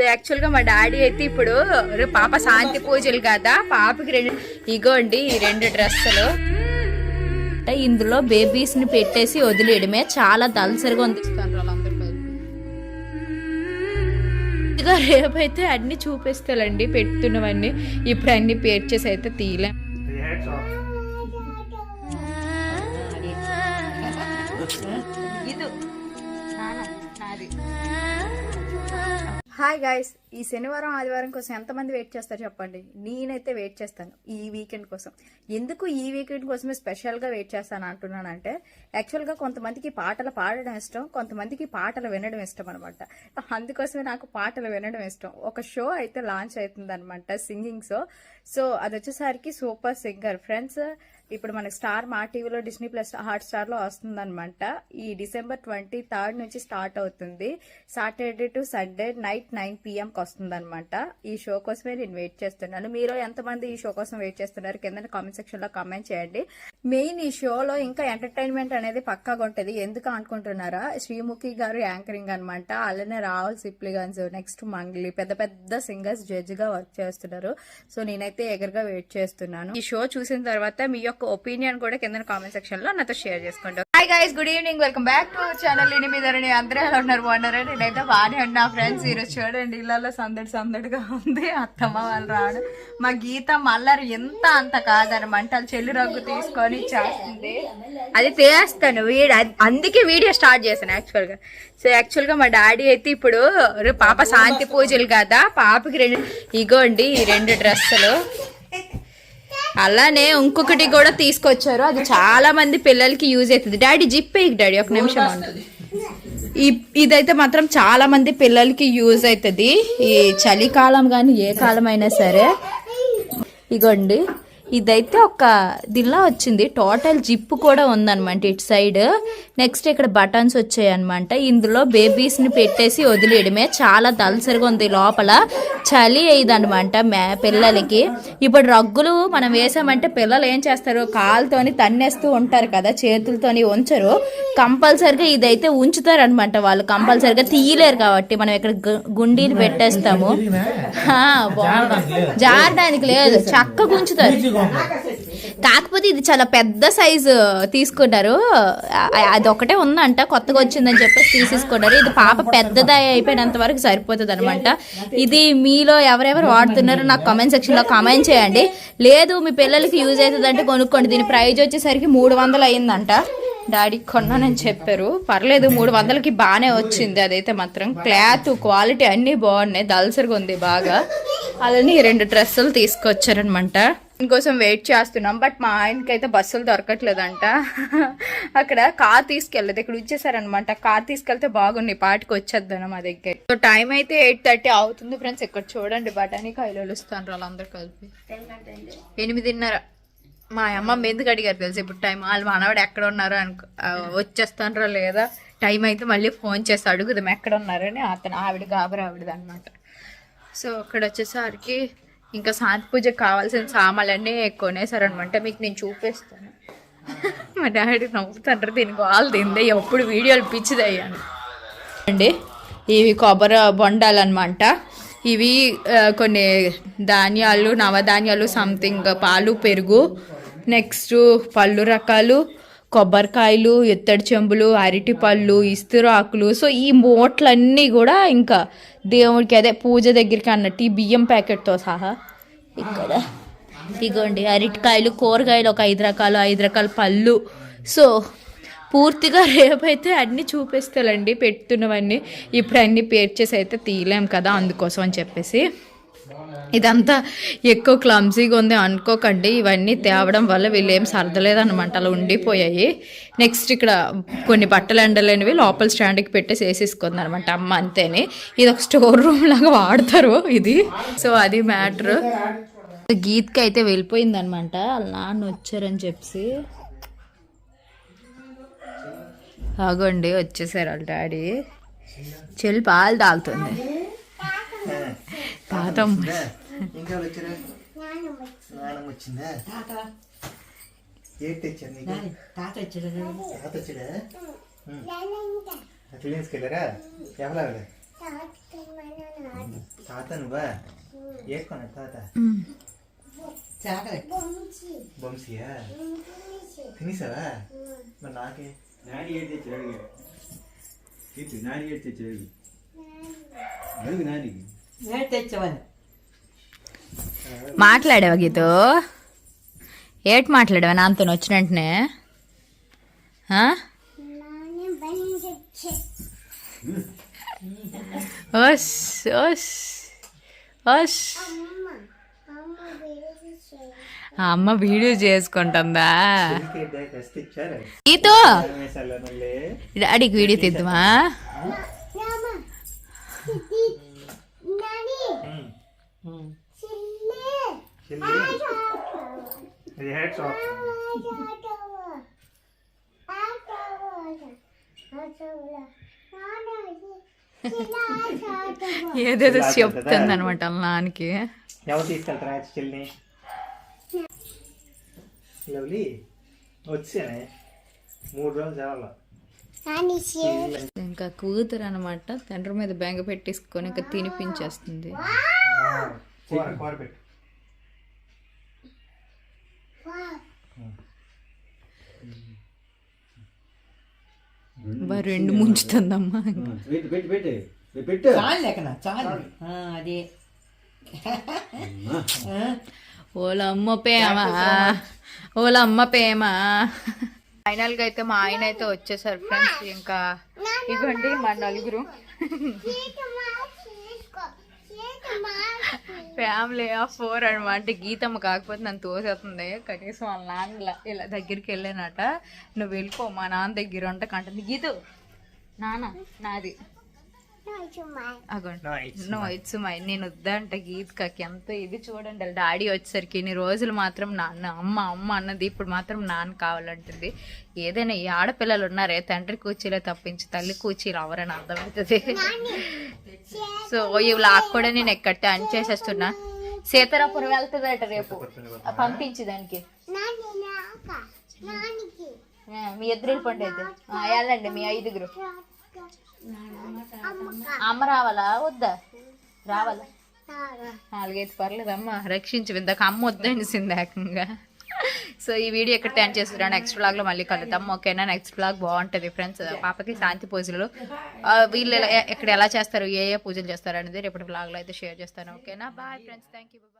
So యాక్చువల్గా మా daddy అయితే ఇప్పుడు పాప శాంతి పూజలు కదా పాపకి రెండు ఇగోండి ఈ రెండు డ్రెస్సులు. అంటే ఇందులో బేబీస్ని పెట్టేసి వదిలేయడమే చాలా దలసరిగా ఉంది. ఇదిగో రేపైతే అన్ని చూపిస్తాలండి పెడుతున్నవన్నీ. ఇప్పుడు అన్ని పేర్చేసి అయితే తీయలేం హాయ్ గాయస్ ఈ శనివారం ఆదివారం కోసం ఎంతమంది వెయిట్ చేస్తారు చెప్పండి? నేనైతే వెయిట్ చేస్తాను ఈ వీకెండ్ కోసం. ఎందుకు ఈ వీకెండ్ కోసమే స్పెషల్గా వెయిట్ చేస్తాను అంటున్నానంటే యాక్చువల్గా కొంతమందికి పాటలు పాడడం ఇష్టం కొంతమందికి పాటలు వినడం ఇష్టం అనమాట అందుకోసమే నాకు పాటలు వినడం ఇష్టం. ఒక షో అయితే లాంచ్ అవుతుంది అనమాట సింగింగ్ షో. సో అది వచ్చేసరికి సూపర్ సింగర్. ఫ్రెండ్స్ ఇప్పుడు మనకి స్టార్ మా టీవీలో డిస్నీ ప్లస్ హాట్ స్టార్లో వస్తుందనమాట ఈ డిసెంబర్ ట్వంటీ థర్డ్ నుంచి స్టార్ట్ అవుతుంది. Saturday to Sunday night nine PM కి వస్తుంది అనమాట ఈ షో కోసమే నేను వెయిట్ చేస్తున్నాను. మీరు ఎంతమంది ఈ షో కోసం వెయిట్ చేస్తున్నారు? కింద కామెంట్ సెక్షన్లో కామెంట్ చేయండి. మెయిన్ ఈ షోలో ఇంకా ఎంటర్టైన్మెంట్ అనేది పక్కాగా ఉంటది. ఎందుకు అనుకుంటున్నారా? శ్రీముఖి గారు యాంకరింగ్ అనమాట అలానే రాహుల్ సిప్లిగన్స్ నెక్స్ట్ మంగ్లీ. పెద్ద పెద్ద సింగర్స్ జడ్జ్గా వర్క్ చేస్తున్నారు. సో నేనైతే ఎగరగా వెయిట్ చేస్తున్నాను. ఈ షో చూసిన తర్వాత మీ యొక్క ఒపీనియన్ కూడా కింద కామెంట్ సెక్షన్లో నాతో షేర్ చేసుకోండి. Hi guys good evening welcome back to channel ఇని మీద అందరూ ఎలా ఉన్నారు? బాగున్నారా? నేనైతే బాగానే ఉన్నా ఫ్రెండ్స్ ఈరోజు చూడండి ఇళ్ళలో సందడి సందడిగా ఉంది. అత్తమ్మ వాళ్ళు రాడు మా గీత మల్లరు ఎంత అంత కాదని మంటలు చెల్లి రగ్గు తీసుకొని చేస్తుంది. అది తీస్తాను. వీడి అందుకే వీడియో స్టార్ట్ చేశాను యాక్చువల్గా. సో యాక్చువల్గా మా డాడీ అయితే ఇప్పుడు పాప శాంతి పూజలు కదా. పాపకి రెండు ఇగోండి ఈ రెండు డ్రెస్సులు. అలానే ఇంకొకటి కూడా తీసుకొచ్చారు. అది చాలా మంది పిల్లలకి యూజ్ అవుతుంది. డాడీ జిప్పే డాడీ ఒక నిమిషం ఇదైతే మాత్రం చాలా మంది పిల్లలకి యూజ్ అవుతుంది. ఈ చలికాలం కానీ ఏ కాలం అయినా సరే. ఇగోండి. ఇదైతే ఒక దీనిలా వచ్చింది. టోటల్ జిప్ కూడా ఉందన్నమాట ఇటు సైడ్. నెక్స్ట్ ఇక్కడ బటన్స్ వచ్చాయి అనమాట ఇందులో బేబీస్ని పెట్టేసి వదిలేయడమే. చాలా దలసరిగా ఉంది లోపల. చలి అయ్యిందనమాట మే పిల్లలకి. ఇప్పుడు రగ్గులు మనం వేసామంటే పిల్లలు ఏం చేస్తారు? కాలుతోని తన్నేస్తూ ఉంటారు కదా చేతులతోని ఉంచరు. కంపల్సరిగా ఇదైతే ఉంచుతారు అనమాట వాళ్ళు. కంపల్సరిగా తీయలేరు కాబట్టి మనం ఇక్కడ గుండీలు పెట్టేస్తాము. జారడానికి లేదు. చక్కగా ఉంచుతారు. కాకపోతే ఇది చాలా పెద్ద సైజు తీసుకున్నారు. అది ఒకటే ఉందంట కొత్తగా వచ్చిందని చెప్పేసి తీసేసుకున్నారు. ఇది పాప పెద్దది అయిపోయినంత వరకు సరిపోతుంది అనమాట ఇది మీలో ఎవరెవరు వాడుతున్నారో నాకు కామెంట్ సెక్షన్లో కామెంట్ చేయండి. లేదు మీ పిల్లలకి యూజ్ అవుతుంది అంటే కొనుక్కోండి. దీని ప్రైజ్ వచ్చేసరికి మూడు వందలు అయిందంట. డాడీ కొన్నానని చెప్పారు. పర్లేదు మూడు వందలకి బాగానే వచ్చింది. అదైతే మాత్రం క్లాత్ క్వాలిటీ అన్నీ బాగున్నాయి. దల్సరిగా ఉంది బాగా. అలానే రెండు డ్రెస్సులు తీసుకొచ్చారనమాట కోసం వెయిట్ చేస్తున్నాం బట్ మా ఆయనకి అయితే బస్సులు దొరకట్లేదంట. అక్కడ కార్ తీసుకెళ్ళదు ఇక్కడ వచ్చేసారనమాట కార్ తీసుకెళ్తే బాగుంది పాటికి వచ్చేద్దాను మా దగ్గర. సో టైం అయితే ఎయిట్ థర్టీ అవుతుంది ఫ్రెండ్స్ ఇక్కడ చూడండి బఠానీ కాయలు వస్తాను వాళ్ళందరూ కలిపి. ఎనిమిదిన్నర. మా అమ్మమ్మ ఎందుకు అడిగారు తెలుసు? ఇప్పుడు టైం వాళ్ళు మనవాడు ఎక్కడ ఉన్నారు అనుకో ఆ, వచ్చేస్తానరా లేదా? టైం అయితే మళ్ళీ ఫోన్ చేసి అడుగుదాం ఎక్కడ ఉన్నారని అతను ఆవిడ గాబరి ఆవిడది అనమాట సో అక్కడ వచ్చేసరికి ఇంకా శాంతి పూజకు కావాల్సిన సామాన్లన్నీ కొనేసారనమాట మీకు నేను చూపిస్తాను. మా డాడీ నవ్వుతుంటారు దీని వాళ్ళు తిందే ఎప్పుడు వీడియోలు పిచ్చిదయ్యాను. అండి ఇవి కొబ్బరి బొండాలన్నమాట ఇవి కొన్ని ధాన్యాలు నవధాన్యాలు సంథింగ్ పాలు పెరుగు నెక్స్ట్ పళ్ళు రకాలు కొబ్బరికాయలు ఎత్తడి చెంబులు అరటి పళ్ళు ఇస్తిరాకులు సో ఈ మూటలన్నీ కూడా ఇంకా దేవుడికి అదే పూజ దగ్గరికి అన్నట్టు ఈ బియ్యం ప్యాకెట్తో సహా ఇక్కడ. ఇగోండి అరటికాయలు కూరగాయలు ఒక ఐదు రకాలు ఐదు రకాల పళ్ళు. సో పూర్తిగా రేపైతే అన్నీ చూపిస్తాలండి పెడుతున్నవన్నీ. ఇప్పుడు అన్నీ పేర్చేసి అయితే తీయలేం కదా అందుకోసం అని చెప్పేసి. ఇదంతా ఎక్కువ క్లమ్జీగా ఉంది అనుకోకండి. ఇవన్నీ తేవడం వల్ల వీళ్ళు ఏం సర్దలేదన్నమాట. అలా ఉండిపోయాయి. నెక్స్ట్ ఇక్కడ కొన్ని బట్టలు ఎండలేనివి లోపల స్టాండ్కి పెట్టేసి వేసేసుకుంది అనమాట అమ్మ అంతేని. ఇది ఒక స్టోర్ రూమ్ లాగా వాడతారు ఇది. సో అది మ్యాటర్. గీత్కి అయితే వెళ్ళిపోయింది అనమాట వాళ్ళ నాన్న వచ్చారని చెప్పి. ఆగండి వచ్చేసారు వాళ్ళ డాడీ. చెల్లి పాలు తాగుతుంది. తాతం எங்க வச்சுற நானும் வச்சிருந்தேன். ஏட்டு வச்சிருந்தீங்க தாத்தா வச்சிருந்தேன். தாத்தா வச்சிருந்தேன் கிளீன்ஸ் கேளரா எவ்வளோ வேலை ತಾತನುವಾ ಏಕೋನ ತಾತ ಚಾಕಲೇಟ್ ಬೊಂಸಿಯಾ ತಿನಿಸವ ಮತ್ತೆ ನಾಕೆ ನಾಡಿ ಹೇಳ್ತಿ ಚೇಳಿಗೆ ಇತ್ತು ನಾಡಿ ಹೇಳ್ತಿ ಚೇಳಿಗೆ ನನಗೆ ನಾಡಿ ಹೇಳ್ತಿ ಚವನ್ మాట్లాడావా గీతో? ఏటి మాట్లాడావా? నాతో వచ్చిన వెంటనే. ఆ? ఓస్ ఓస్ ఓస్. అమ్మ వీడియో చేసుకుంటుందా? గీతో! డాడీకి వీడియో తీద్దామా? చెల్లి హెడ్ ఏదేదో చెప్తుంది అనమాట నాన్నకి. ఎవరు తీసుకెళ్తారా చెల్లిని లవ్లీ వచ్చానే. మూడు రోజులు చాలు. ఇంకా కూతురు అనమాట తండ్రి మీద బెంగ పెట్టేసుకొని ఇంకా తినిపించేస్తుంది. కూర కూర పెట్టు. బా రెండు ముంచుతుందమ్మా. పెట్టు పెట్టు పెట్టు. పెట్టు. పెట్టు. చాలు లేకనా చాలు. ఆ, అది. ఓలమ్మ ప్రేమ. ఓలమ్మ ప్రేమ. ఫైనల్గా అయితే మా ఆయన అయితే వచ్చేసారు ఫ్రెండ్స్ ఇంకా ఇవ్వండి మా నలుగురు. ఫ్యామిలీ ఆఫ్ ఫోర్ అనమాట గీతమ్మ కాకపోతే నన్ను తోసేస్తుంది. కనీసం వాళ్ళ నాన్న ఇలా- ఇలా దగ్గరికి వెళ్ళానట. నువ్వు వెళ్ళిపో మా నాన్న దగ్గర ఉంట కంటుంది. గీతు నాన్న నాది. అగోండి నో ఇట్స్ మై నేను వద్దంట గీత్కకి. ఎంత ఇది చూడండి డాడీ వచ్చేసరికి ఇన్ని రోజులు మాత్రం నాన్న అమ్మ అమ్మ అన్నది ఇప్పుడు మాత్రం నాన్న కావాలంటుంది. ఏదైనా ఈ ఆడపిల్లలు ఉన్నారే తండ్రి కూర్చీలో తప్పించి తల్లి కూర్చీలు ఎవరని అర్థమవుతుంది? సో ఇవి లాక్ కూడా నేను ఎక్కడితే అని చేసేస్తున్నా. సీతారాపురం వెళ్తుందట రేపు. ఆ, పంపించి దానికి. మీ ఇద్దరు వెళ్ళిపోండి అయితే. ఆ, వెళ్ళండి మీ ఐదుగురు. అమ్మ రావాలా? వద్దా? రావాలా? నాలుగైదు పర్లేదు అమ్మ రక్షించి ఇందాక అమ్మ వద్దనిసింది ఏకంగా. సో ఈ వీడియో ఎక్కడ టెన్ చేస్తున్నాను నెక్స్ట్ బ్లాగ్లో మళ్ళీ కలుద్దాం ఓకేనా? నెక్స్ట్ బ్లాగ్ బాగుంటుంది ఫ్రెండ్స్. పాపకి శాంతి పూజలు. వీళ్ళు ఎలా- ఎక్కడ ఎలా చేస్తారు ఏ ఏ పూజలు చేస్తారు అనేది రేపటి బ్లాగ్లో అయితే షేర్ చేస్తాను ఓకేనా? Bye friends thank you bye